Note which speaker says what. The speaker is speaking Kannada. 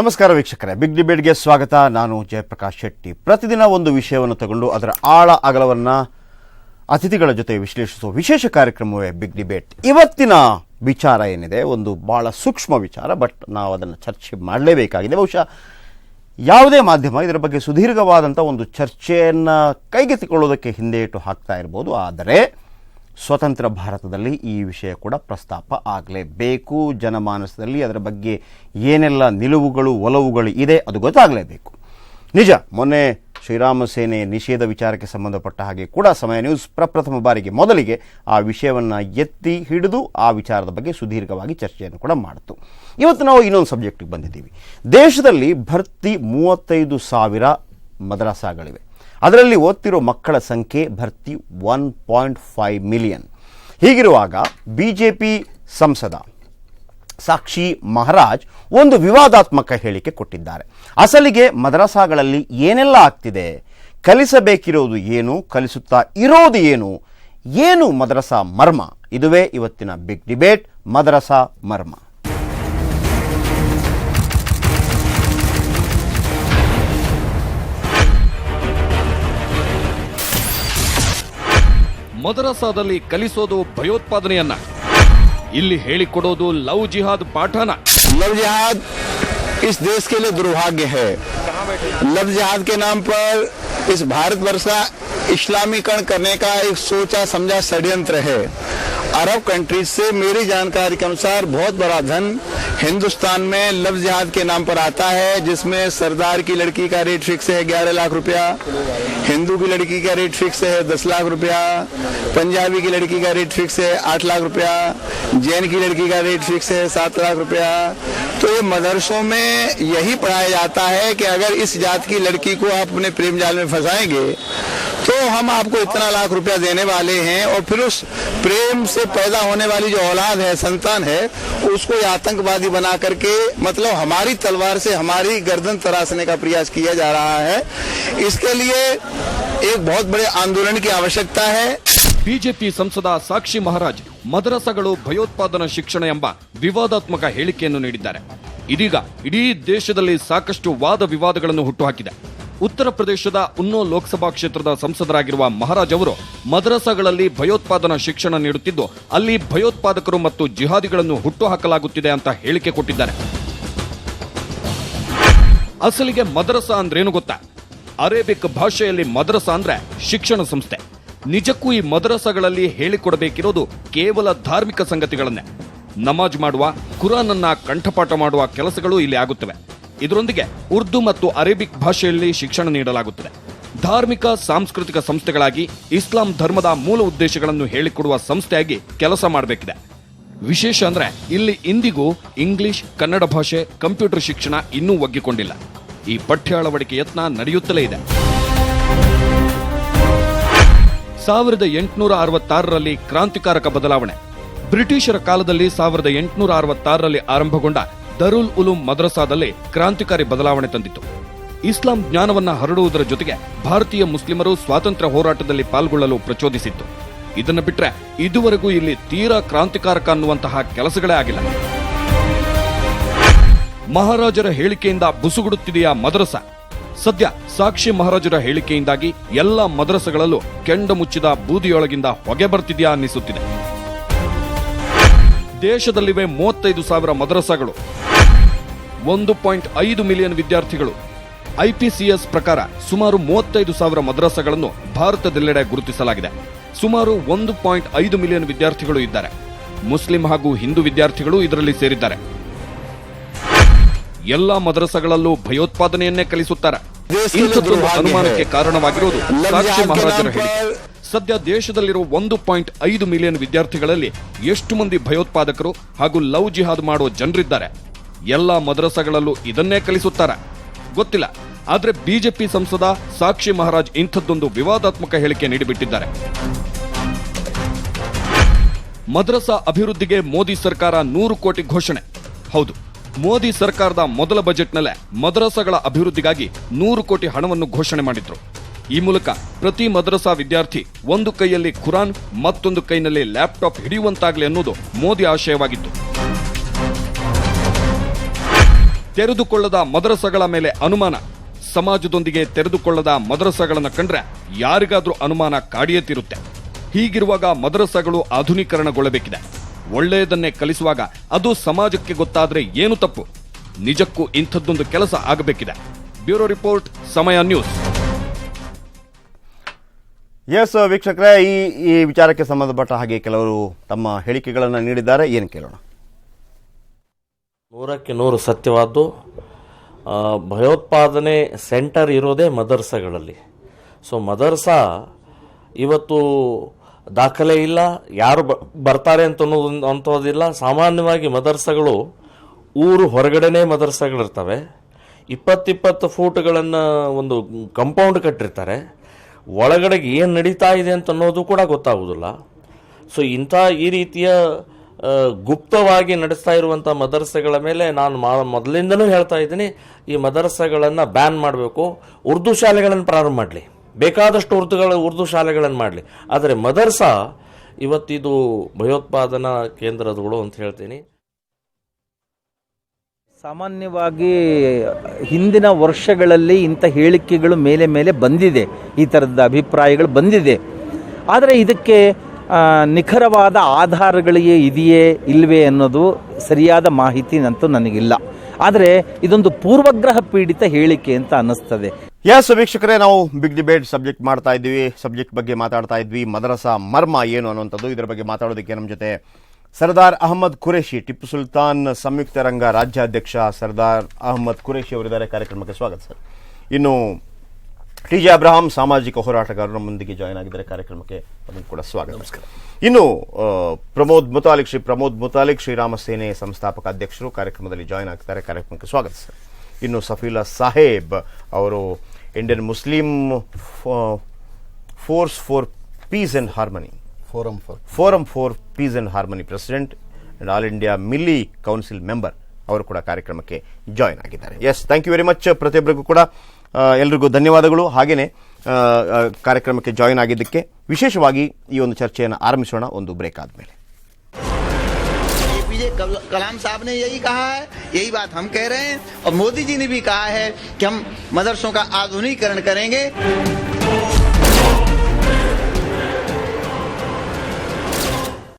Speaker 1: ನಮಸ್ಕಾರ ವೀಕ್ಷಕರೇ ಬಿಗ್ ಡಿಬೇಟ್ಗೆ ಸ್ವಾಗತ. ನಾನು ಜಯಪ್ರಕಾಶ್ ಶೆಟ್ಟಿ. ಪ್ರತಿದಿನ ಒಂದು ವಿಷಯವನ್ನು ತಗೊಂಡು ಅದರ ಆಳ ಅಗಲವನ್ನು ಅತಿಥಿಗಳ ಜೊತೆ ವಿಶ್ಲೇಷಿಸುವ ವಿಶೇಷ ಕಾರ್ಯಕ್ರಮವೇ ಬಿಗ್ ಡಿಬೇಟ್ ಇವತ್ತಿನ ವಿಚಾರ ಏನಿದೆ? ಒಂದು ಭಾಳ ಸೂಕ್ಷ್ಮ ವಿಚಾರ ಬಟ್ ನಾವು ಅದನ್ನು ಚರ್ಚೆ ಮಾಡಲೇಬೇಕಾಗಿದೆ. ಬಹುಶಃ ಯಾವುದೇ ಮಾಧ್ಯಮ ಇದರ ಬಗ್ಗೆ ಸುದೀರ್ಘವಾದಂಥ ಒಂದು ಚರ್ಚೆಯನ್ನು ಕೈಗೆತ್ತಿಕೊಳ್ಳೋದಕ್ಕೆ ಹಿಂದೇಟು ಹಾಕ್ತಾ ಇರ್ಬೋದು. ಆದರೆ ಸ್ವತಂತ್ರ ಭಾರತದಲ್ಲಿ ಈ ವಿಷಯ ಕೂಡ ಪ್ರಸ್ತಾಪ ಆಗಲೇಬೇಕು. ಜನಮಾನಸದಲ್ಲಿ ಅದರ ಬಗ್ಗೆ ಏನೆಲ್ಲ ನಿಲುವುಗಳು, ಒಲವುಗಳು ಇದೆ ಅದು ಗೊತ್ತಾಗಲೇಬೇಕು. ನಿಜ, ಮೊನ್ನೆ ಶ್ರೀರಾಮ ಸೇನೆ ನಿಷೇಧ ವಿಚಾರಕ್ಕೆ ಸಂಬಂಧಪಟ್ಟ ಹಾಗೆ ಕೂಡ ಸಮಯ ನ್ಯೂಸ್ ಪ್ರಪ್ರಥಮ ಬಾರಿಗೆ ಮೊದಲಿಗೆ ಆ ವಿಷಯವನ್ನು ಎತ್ತಿ ಹಿಡಿದು ಆ ವಿಚಾರದ ಬಗ್ಗೆ ಸುದೀರ್ಘವಾಗಿ ಚರ್ಚೆಯನ್ನು ಕೂಡ ಮಾಡಿತು. ಇವತ್ತು ನಾವು ಇನ್ನೊಂದು ಸಬ್ಜೆಕ್ಟಿಗೆ ಬಂದಿದ್ದೀವಿ. ದೇಶದಲ್ಲಿ ಭರ್ತಿ ಮೂವತ್ತೈದು ಸಾವಿರ ಮದ್ರಸಾಗಳಿವೆ. ಅದರಲ್ಲಿ ಓದ್ತಿರೋ ಮಕ್ಕಳ ಸಂಖ್ಯೆ ಭರ್ತಿ ಒನ್ ಪಾಯಿಂಟ್ ಫೈವ್ ಮಿಲಿಯನ್. ಹೀಗಿರುವಾಗ ಬಿ ಜೆ ಪಿ ಸಂಸದ ಸಾಕ್ಷಿ ಮಹಾರಾಜ್ ಒಂದು ವಿವಾದಾತ್ಮಕ ಹೇಳಿಕೆ ಕೊಟ್ಟಿದ್ದಾರೆ. ಅಸಲಿಗೆ ಮದ್ರಸಾಗಳಲ್ಲಿ ಏನೆಲ್ಲ ಆಗ್ತಿದೆ? ಕಲಿಸಬೇಕಿರೋದು ಏನು? ಕಲಿಸುತ್ತಾ ಇರೋದು ಏನು? ಏನು ಮದ್ರಸಾ ಮರ್ಮ? ಇದುವೇ ಇವತ್ತಿನ ಬಿಗ್ ಡಿಬೇಟ್ ಮದ್ರಸಾ ಮರ್ಮ.
Speaker 2: ಮದರಸಾದಲ್ಲಿ ಕಲಿಸೋದು ಭಯೋತ್ಪಾದನೆಯನ್ನ ಇಲ್ಲಿ ಹೇಳಿಕೊಡೋದು ಲವ್ ಜಿಹಾದ್ ಪಾಠನ
Speaker 3: लव जिहाद इस देश के लिए दुर्भाग्य है लव जिहाद के नाम पर इस भारत वर्ष का इस्लामीकरण करने का एक सोचा समझा षड्यंत्र है अरब कंट्रीज़ से मेरी जानकारी के अनुसार बहुत बड़ा धन हिंदुस्तान में लव जिहाद के नाम पर आता है, जिसमें सरदार की लड़की का रेट फिक्स है ग्यारह लाख रुपया, हिंदू की लड़की का रेट फिक्स है दस लाख रुपया, पंजाबी की लड़की का रेट फिक्स है आठ लाख रुपया, जैन की लड़की का रेट फिक्स है सात लाख रुपया। तो ये मदरसों में यही पढ़ाया जाता है कि अगर इस जात की लड़की को आप अपने प्रेम जाल में फंसाएँगे तो हम आपको इतना लाख रुपया देने वाले हैं और फिर उस प्रेम से पैदा होने वाली जो औलाद है संतान है उसको ये आतंकवादी बना करके मतलब हमारी तलवार से हमारी गर्दन तराशने का प्रयास किया जा रहा है इसके लिए एक बहुत बड़े आंदोलन की आवश्यकता है
Speaker 2: ಬಿಜೆಪಿ ಸಂಸದ ಸಾಕ್ಷಿ ಮಹಾರಾಜ್ ಮದರಸಗಳು ಭಯೋತ್ಪಾದನಾ ಶಿಕ್ಷಣ ಎಂಬ ವಿವಾದಾತ್ಮಕ ಹೇಳಿಕೆಯನ್ನು ನೀಡಿದ್ದಾರೆ ಇದೀಗ ಇಡೀ ದೇಶದಲ್ಲಿ ಸಾಕಷ್ಟು ವಾದ ವಿವಾದಗಳನ್ನು ಹುಟ್ಟುಹಾಕಿದೆ ಉತ್ತರ ಪ್ರದೇಶದ ಉನ್ನೋ ಲೋಕಸಭಾ ಕ್ಷೇತ್ರದ ಸಂಸದರಾಗಿರುವ ಮಹಾರಾಜ್ ಅವರು ಮದರಸಗಳಲ್ಲಿ ಭಯೋತ್ಪಾದನಾ ಶಿಕ್ಷಣ ನೀಡುತ್ತಿದ್ದು, ಅಲ್ಲಿ ಭಯೋತ್ಪಾದಕರು ಮತ್ತು ಜಿಹಾದಿಗಳನ್ನು ಹುಟ್ಟುಹಾಕಲಾಗುತ್ತಿದೆ ಅಂತ ಹೇಳಿಕೆ ಕೊಟ್ಟಿದ್ದಾರೆ. ಅಸಲಿಗೆ ಮದ್ರಸಾ ಅಂದ್ರೇನು ಗೊತ್ತಾ? ಅರೇಬಿಕ್ ಭಾಷೆಯಲ್ಲಿ ಮದ್ರಸಾ ಅಂದ್ರೆ ಶಿಕ್ಷಣ ಸಂಸ್ಥೆ. ನಿಜಕ್ಕೂ ಈ ಮದರಸಗಳಲ್ಲಿ ಹೇಳಿಕೊಡಬೇಕಿರೋದು ಕೇವಲ ಧಾರ್ಮಿಕ ಸಂಗತಿಗಳನ್ನೇ. ನಮಾಜ್ ಮಾಡುವ, ಕುರಾನನ್ನ ಕಂಠಪಾಠ ಮಾಡುವ ಕೆಲಸಗಳು ಇಲ್ಲಿ ಆಗುತ್ತವೆ. ಇದರೊಂದಿಗೆ ಉರ್ದು ಮತ್ತು ಅರೇಬಿಕ್ ಭಾಷೆಯಲ್ಲಿ ಶಿಕ್ಷಣ ನೀಡಲಾಗುತ್ತದೆ. ಧಾರ್ಮಿಕ, ಸಾಂಸ್ಕೃತಿಕ ಸಂಸ್ಥೆಗಳಾಗಿ ಇಸ್ಲಾಂ ಧರ್ಮದ ಮೂಲ ಉದ್ದೇಶಗಳನ್ನು ಹೇಳಿಕೊಡುವ ಸಂಸ್ಥೆಯಾಗಿ ಕೆಲಸ ಮಾಡಬೇಕಿದೆ. ವಿಶೇಷ ಅಂದ್ರೆ ಇಲ್ಲಿ ಇಂದಿಗೂ ಇಂಗ್ಲಿಷ್, ಕನ್ನಡ ಭಾಷೆ, ಕಂಪ್ಯೂಟರ್ ಶಿಕ್ಷಣ ಇನ್ನೂ ಒಗ್ಗಿಕೊಂಡಿಲ್ಲ. ಈ ಪಠ್ಯ ಅಳವಡಿಕೆ ಯತ್ನ ನಡೆಯುತ್ತಲೇ ಇದೆ. ಸಾವಿರದ ಎಂಟುನೂರ ಅರವತ್ತಾರರಲ್ಲಿ ಕ್ರಾಂತಿಕಾರಕ ಬದಲಾವಣೆ. ಬ್ರಿಟಿಷರ ಕಾಲದಲ್ಲಿ ಸಾವಿರದ ಎಂಟುನೂರ ಅರವತ್ತಾರರಲ್ಲಿ ಆರಂಭಗೊಂಡ ದರುಲ್ ಉಲುಂ ಮದ್ರಸಾದಲ್ಲಿ ಕ್ರಾಂತಿಕಾರಿ ಬದಲಾವಣೆ ತಂದಿತು ಇಸ್ಲಾಂ ಜ್ಞಾನವನ್ನ ಹರಡುವುದರ ಜೊತೆಗೆ ಭಾರತೀಯ ಮುಸ್ಲಿಮರು ಸ್ವಾತಂತ್ರ್ಯ ಹೋರಾಟದಲ್ಲಿ ಪಾಲ್ಗೊಳ್ಳಲು ಪ್ರಚೋದಿಸಿತ್ತು. ಇದನ್ನು ಬಿಟ್ಟರೆ ಇದುವರೆಗೂ ಇಲ್ಲಿ ತೀರಾ ಕ್ರಾಂತಿಕಾರಕ ಅನ್ನುವಂತಹ ಕೆಲಸಗಳೇ ಆಗಿಲ್ಲ. ಮಹಾರಾಜರ ಹೇಳಿಕೆಯಿಂದ ಬುಸುಗುಡುತ್ತಿದೆಯಾ ಮದ್ರಸ? ಸದ್ಯ ಸಾಕ್ಷಿ ಮಹಾರಾಜರ ಹೇಳಿಕೆಯಿಂದಾಗಿ ಎಲ್ಲ ಮದ್ರಸಗಳಲ್ಲೂ ಕೆಂಡ ಮುಚ್ಚಿದ ಬೂದಿಯೊಳಗಿಂದ ಹೊಗೆ ಬರ್ತಿದೆಯಾ ಅನ್ನಿಸುತ್ತಿದೆ. ದೇಶದಲ್ಲಿವೆ ಮೂವತ್ತೈದು ಸಾವಿರ ಮದ್ರಸಾಗಳು. ಒಂದು ಪಾಯಿಂಟ್ ಐದು ಮಿಲಿಯನ್ ವಿದ್ಯಾರ್ಥಿಗಳು. ಐಪಿಸಿಎಸ್ ಪ್ರಕಾರ ಸುಮಾರು ಮೂವತ್ತೈದು ಸಾವಿರ ಮದ್ರಸಾಗಳನ್ನು ಭಾರತದೆಲ್ಲೆಡೆ ಗುರುತಿಸಲಾಗಿದೆ. ಸುಮಾರು ಒಂದು ಪಾಯಿಂಟ್ ಐದು ಮಿಲಿಯನ್ ವಿದ್ಯಾರ್ಥಿಗಳು ಇದ್ದಾರೆ. ಮುಸ್ಲಿಂ ಹಾಗೂ ಹಿಂದೂ ವಿದ್ಯಾರ್ಥಿಗಳು ಇದರಲ್ಲಿ ಸೇರಿದ್ದಾರೆ. ಎಲ್ಲಾ ಮದ್ರಸಗಳಲ್ಲೂ ಭಯೋತ್ಪಾದನೆಯನ್ನೇ ಕಲಿಸುತ್ತಾರೆ. ಇಂಥದ್ದೊಂದು ಅನುಮಾನಕ್ಕೆ ಕಾರಣವಾಗಿರುವುದು ಸಾಕ್ಷಿ ಮಹಾರಾಜರ ಹೇಳಿ ಸದ್ಯ ದೇಶದಲ್ಲಿರುವ ಒಂದು ಪಾಯಿಂಟ್ ಐದು ಮಿಲಿಯನ್ ವಿದ್ಯಾರ್ಥಿಗಳಲ್ಲಿ ಎಷ್ಟು ಮಂದಿ ಭಯೋತ್ಪಾದಕರು ಹಾಗೂ ಲವ್ ಜಿಹಾದ್ ಮಾಡುವ ಜನರಿದ್ದಾರೆ. ಎಲ್ಲಾ ಮದ್ರಸಗಳಲ್ಲೂ ಇದನ್ನೇ ಕಲಿಸುತ್ತಾರೆ. ಗೊತ್ತಿಲ್ಲ, ಆದರೆ ಬಿಜೆಪಿ ಸಂಸದ ಸಾಕ್ಷಿ ಮಹಾರಾಜ್ ಇಂಥದ್ದೊಂದು ವಿವಾದಾತ್ಮಕ ಹೇಳಿಕೆ ನೀಡಿಬಿಟ್ಟಿದ್ದಾರೆ. ಮದ್ರಸಾ ಅಭಿವೃದ್ಧಿಗೆ ಮೋದಿ ಸರ್ಕಾರ ನೂರು ಕೋಟಿ ಘೋಷಣೆ. ಹೌದು, ಮೋದಿ ಸರ್ಕಾರದ ಮೊದಲ ಬಜೆಟ್ನಲ್ಲೇ ಮದ್ರಸಾಗಳ ಅಭಿವೃದ್ಧಿಗಾಗಿ ನೂರು ಕೋಟಿ ಹಣವನ್ನು ಘೋಷಣೆ ಮಾಡಿದ್ರು. ಈ ಮೂಲಕ ಪ್ರತಿ ಮದ್ರಸಾ ವಿದ್ಯಾರ್ಥಿ ಒಂದು ಕೈಯಲ್ಲಿ ಖುರಾನ್, ಮತ್ತೊಂದು ಕೈನಲ್ಲಿ ಲ್ಯಾಪ್ಟಾಪ್ ಹಿಡಿಯುವಂತಾಗಲಿ ಅನ್ನೋದು ಮೋದಿ ಆಶಯವಾಗಿತ್ತು. ತೆರೆದುಕೊಳ್ಳದ ಮದರಸಗಳ ಮೇಲೆ ಅನುಮಾನ. ಸಮಾಜದೊಂದಿಗೆ ತೆರೆದುಕೊಳ್ಳದ ಮದರಸಗಳನ್ನು ಕಂಡ್ರೆ ಯಾರಿಗಾದ್ರೂ ಅನುಮಾನ ಕಾಡಿಯೇ ತೀರುತ್ತೆ ಹೀಗಿರುವಾಗ ಮದರಸಗಳು ಆಧುನೀಕರಣಗೊಳ್ಳಬೇಕಿದೆ. ಒಳ್ಳೆಯದನ್ನೇ ಕಲಿಸುವಾಗ ಅದು ಸಮಾಜಕ್ಕೆ ಗೊತ್ತಾದ್ರೆ ಏನು ತಪ್ಪು? ನಿಜಕ್ಕೂ ಇಂಥದ್ದೊಂದು ಕೆಲಸ ಆಗಬೇಕಿದೆ. Bureau report, Samaya news.
Speaker 1: Yes ವೀಕ್ಷಕರೇ, ಈ ಈ ವಿಚಾರಕ್ಕೆ ಸಂಬಂಧಪಟ್ಟ ಹಾಗೆ ಕೆಲವರು ತಮ್ಮ ಹೇಳಿಕೆಗಳನ್ನು ನೀಡಿದ್ದಾರೆ. ಏನು ಕೇಳೋಣ?
Speaker 4: ನೂರಕ್ಕೆ ನೂರು ಸತ್ಯವಾದ್ದು ಭಯೋತ್ಪಾದನೆ ಸೆಂಟರ್ ಇರೋದೇ ಮದರ್ಸಗಳಲ್ಲಿ. ಸೊ ಮದರ್ಸಾ ಇವತ್ತು ದಾಖಲೆ ಇಲ್ಲ, ಯಾರು ಬರ್ತಾರೆ ಅಂತ ಅನ್ನೋದು ಸಾಮಾನ್ಯವಾಗಿ ಮದರ್ಸಗಳು ಊರು ಹೊರಗಡೆನೇ ಮದರ್ಸಗಳಿರ್ತವೆ. ಇಪ್ಪತ್ತಿಪ್ಪತ್ತು ಫೂಟ್ಗಳನ್ನು ಒಂದು ಕಂಪೌಂಡ್ ಕಟ್ಟಿರ್ತಾರೆ. ಒಳಗಡೆಗೆ ಏನು ನಡೀತಾ ಇದೆ ಅಂತ ಅನ್ನೋದು ಕೂಡ ಗೊತ್ತಾಗೋದಿಲ್ಲ ಸೊ ಇಂಥ ಈ ರೀತಿಯ ಗುಪ್ತವಾಗಿ ನಡೆಸ್ತಾ ಇರುವಂಥ ಮದರಸೆಗಳ ಮೇಲೆ ನಾನು ಮೊದಲಿಂದನೂ ಹೇಳ್ತಾ ಇದ್ದೀನಿ, ಈ ಮದರಸೆಗಳನ್ನು ಬ್ಯಾನ್ ಮಾಡಬೇಕು. ಉರ್ದು ಶಾಲೆಗಳನ್ನು ಪ್ರಾರಂಭ ಮಾಡಲಿ. ಬೇಕಾದಷ್ಟು ಉರ್ದುಗಳ, ಉರ್ದು ಶಾಲೆಗಳನ್ನು ಮಾಡಲಿ. ಆದರೆ ಮದರ್ಸಾ, ಇವತ್ತಿದು ಭಯೋತ್ಪಾದನಾ ಕೇಂದ್ರಗಳು ಅಂತ ಹೇಳ್ತೀನಿ.
Speaker 5: ಸಾಮಾನ್ಯವಾಗಿ ಹಿಂದಿನ ವರ್ಷಗಳಲ್ಲಿ ಇಂಥ ಹೇಳಿಕೆಗಳು ಮೇಲೆ ಮೇಲೆ ಬಂದಿದೆ. ಈ ಥರದ ಅಭಿಪ್ರಾಯಗಳು ಬಂದಿದೆ. ಆದರೆ ಇದಕ್ಕೆ ನಿಖರವಾದ ಆಧಾರಗಳಿಗೆ ಇದೆಯೇ ಇಲ್ವೇ ಅನ್ನೋದು ಸರಿಯಾದ ಮಾಹಿತಿ ನಂತೂ ನನಗಿಲ್ಲ. ಆದರೆ ಇದೊಂದು ಪೂರ್ವಗ್ರಹ ಪೀಡಿತ ಹೇಳಿಕೆ ಅಂತ ಅನ್ನಿಸ್ತದೆ.
Speaker 1: ಯಾ ವೀಕ್ಷಕರೇ, ನಾವು ಬಿಗ್ ಡಿಬೇಟ್ ಸಬ್ಜೆಕ್ಟ್ ಮಾಡ್ತಾ ಇದ್ವಿ ಸಬ್ಜೆಕ್ಟ್ ಬಗ್ಗೆ ಮಾತಾಡ್ತಾ ಇದ್ವಿ. ಮದರಸಾ ಮರ್ಮ ಏನು ಅನ್ನುವಂಥದ್ದು. ಇದರ ಬಗ್ಗೆ ಮಾತಾಡೋದಕ್ಕೆ ನಮ್ಮ ಜೊತೆ ಸರ್ದಾರ್ ಅಹಮದ್ ಖುರೇಶಿ ಟಿಪ್ಪು ಸುಲ್ತಾನ್ ಸಂಯುಕ್ತ ರಂಗ ರಾಜ್ಯಾಧ್ಯಕ್ಷ ಸರ್ದಾರ್ ಅಹಮದ್ ಖುರೇಶಿ ಅವರಿದ್ದಾರೆ. ಕಾರ್ಯಕ್ರಮಕ್ಕೆ ಸ್ವಾಗತ ಸರ್. ಇನ್ನು ಟಿ ಜೆ ಅಬ್ರಹಾಂ ಸಾಮಾಜಿಕ ಹೋರಾಟಗಾರರು ಮುಂದಿಗೆ ಜಾಯ್ನ್ ಆಗಿದ್ದಾರೆ. ಕಾರ್ಯಕ್ರಮಕ್ಕೆ ಅದನ್ನು ಕೂಡ ಸ್ವಾಗತ. ನಮಸ್ಕಾರ. ಇನ್ನು ಪ್ರಮೋದ್ ಮುತಾಲಿಕ್ ಶ್ರೀ ಪ್ರಮೋದ್ ಮುತಾಲಿಕ್ ಶ್ರೀರಾಮ ಸೇನೆ ಸಂಸ್ಥಾಪಕ ಅಧ್ಯಕ್ಷರು ಕಾರ್ಯಕ್ರಮದಲ್ಲಿ ಜಾಯ್ನ್ ಆಗ್ತಾರೆ. ಕಾರ್ಯಕ್ರಮಕ್ಕೆ ಸ್ವಾಗತ ಸರ್. ಇನ್ನು ಸಫೀಲಾ ಸಾಹೇಬ್ ಅವರು Indian Muslim forces for peace and harmony.
Speaker 6: Forum for
Speaker 1: forum for peace and harmony president and All India Milli council member ಅವರು ಕೂಡ ಕಾರ್ಯಕ್ರಮಕ್ಕೆ ಜಾಯ್ನ್ ಆಗಿದ್ದಾರೆ. Yes thank you very much ಪ್ರತಿಯೊಬ್ಬರಿಗೂ ಕೂಡ. ಎಲ್ರಿಗೂ ಧನ್ಯವಾದಗಳು ಹಾಗೆಯೇ ಆ, ಆ, ಕಾರ್ಯಕ್ರಮಕ್ಕೆ ಜಾಯ್ನ್ ಆಗಿದ್ದಕ್ಕೆ ವಿಶೇಷವಾಗಿ ಈ ಒಂದು ಚರ್ಚೆಯನ್ನು ಆರಂಭಿಸೋಣ ಒಂದು ಬ್ರೇಕ್ ಆದಮೇಲೆ
Speaker 7: एपीजे कल- कलाम साहब ने यही कहा है यही बात हम कह रहे हैं और मोदी जी ने भी कहा है कि हम मदरसों का आधुनिकीकरण करेंगे